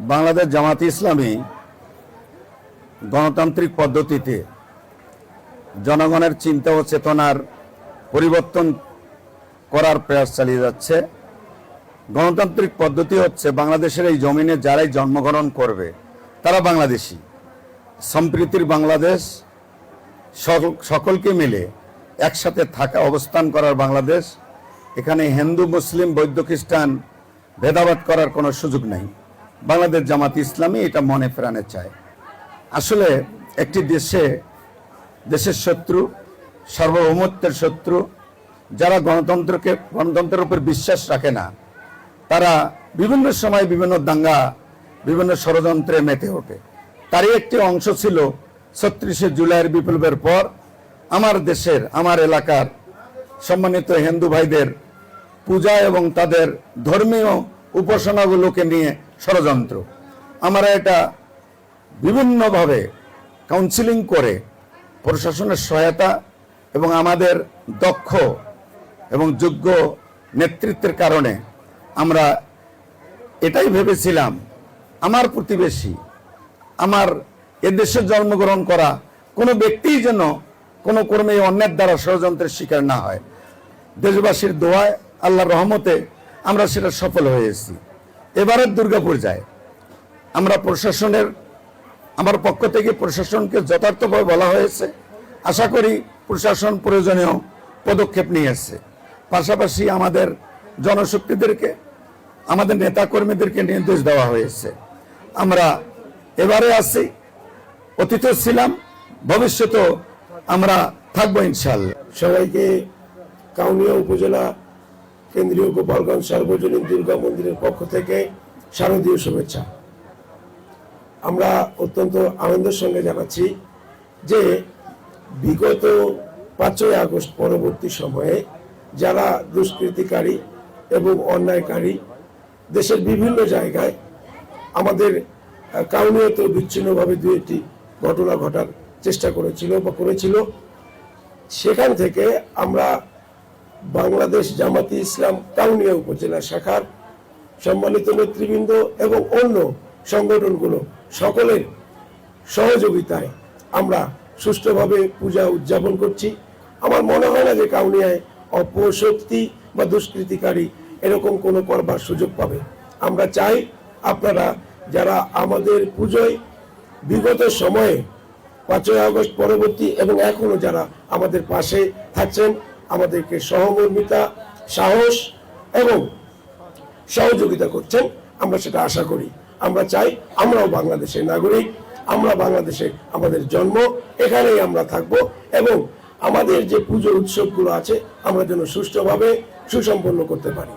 বাংলাদেশ জামাত ইসলামী গণতান্ত্রিক পদ্ধতিতে জনগণের চিন্তা ও চেতনার পরিবর্তন করার প্রয়াস চালিয়ে যাচ্ছে। গণতান্ত্রিক পদ্ধতি হচ্ছে বাংলাদেশের এই জমিনে যারাই জন্মগ্রহণ করবে, তারা বাংলাদেশি। সম্প্রীতির বাংলাদেশ সকল- সকলকে মিলে একসাথে থাকা, অবস্থান করার বাংলাদেশ। এখানে হিন্দু, মুসলিম, বৌদ্ধ, খ্রিস্টান ভেদাভেদ করার কোনো সুযোগ নেই। বাংলাদেশ জামাত ইসলামী এটা মনে প্রাণে চায়। আসলে একটি দেশে দেশের শত্রু, সার্বভৌমত্বের শত্রু, যারা গণতন্ত্রকে, গণতন্ত্রের উপর বিশ্বাস রাখে না, তারা বিভিন্ন সময় বিভিন্ন দাঙ্গা, বিভিন্ন ষড়যন্ত্রে মেতে ওঠে। তারই একটি অংশ ছিল ছত্রিশে জুলাইয়ের বিপ্লবের পর আমার দেশের, আমার এলাকার সম্মানিত হিন্দু ভাইদের পূজা এবং তাদের ধর্মীয় উপাসনাগুলোকে নিয়ে ষড়যন্ত্র। আমরা এটা বিভিন্নভাবে কাউন্সিলিং করে প্রশাসনের সহায়তা এবং আমাদের দক্ষ এবং যোগ্য নেতৃত্বের কারণে আমরা এটাই ভেবেছিলাম। আমার প্রতিবেশী, আমার এদেশে জন্মগ্রহণ করা কোনো ব্যক্তিই যেন কোনো কর্মে অন্যের দ্বারা ষড়যন্ত্রের শিকার না হয়। দেশবাসীর দোয়ায়, আল্লাহর রহমতে আমরা সেটা সফল হয়েছি। এবারের দুর্গাপুর যায় আমরা প্রশাসনের, আমার পক্ষ থেকে প্রশাসনকে যথার্থভাবে বলা হয়েছে। আশা করি প্রশাসন প্রয়োজনীয় পদক্ষেপ নিয়ে নিয়েছে পাশাপাশি আমাদের জনশক্তিদেরকে, আমাদের নেতাকর্মীদেরকে নির্দেশ দেওয়া হয়েছে। আমরা এবারে আছি অতীত ছিলাম, ভবিষ্যতেও আমরা থাকব ইনশাল্লাহ সবাইকে কাউনিয়া উপজেলা কেন্দ্রীয় গোপালগঞ্জ সার্বজনীন দুর্গা মন্দিরের পক্ষ থেকে শারদীয় শুভেচ্ছা। আমরা অত্যন্ত আনন্দের সঙ্গে জানাচ্ছি যে বিগত পাঁচই আগস্ট পরবর্তী সময়ে যারা দুষ্কৃতিকারী এবং অন্যায়কারী দেশের বিভিন্ন জায়গায় আমাদের কাউনিয়াতে বিচ্ছিন্নভাবে দু একটি ঘটনা ঘটার চেষ্টা করেছিল বা করেছিল, সেখান থেকে আমরা বাংলাদেশ জামাতি ইসলাম কাউনিয়া উপজেলা শাখার সম্মানিত নেতৃবৃন্দ এবং অন্য সংগঠনগুলো সকলের সহযোগিতায় আমরা সুষ্ঠুভাবে পূজা উদযাপন করছি। আমার মনে হয় না যে কাউনিয়ায় অপশক্তি বা দুষ্কৃতিকারী এরকম কোনো করবার সুযোগ পাবে। আমরা চাই আপনারা যারা আমাদের পুজোয় বিগত সময়ে পাঁচই আগস্ট পরবর্তী এবং এখনও যারা আমাদের পাশে থাকছেন আমাদেরকে সহমর্মিতা, সাহস এবং সহযোগিতা করছেন। আমরা সেটা আশা করি। আমরা চাই আমরাও বাংলাদেশের নাগরিক, আমরা বাংলাদেশে আমাদের জন্ম, এখানেই আমরা থাকব এবং আমাদের যে পুজো উৎসবগুলো আছে, আমরা যেন সুষ্ঠুভাবে সুসম্পন্ন করতে পারি।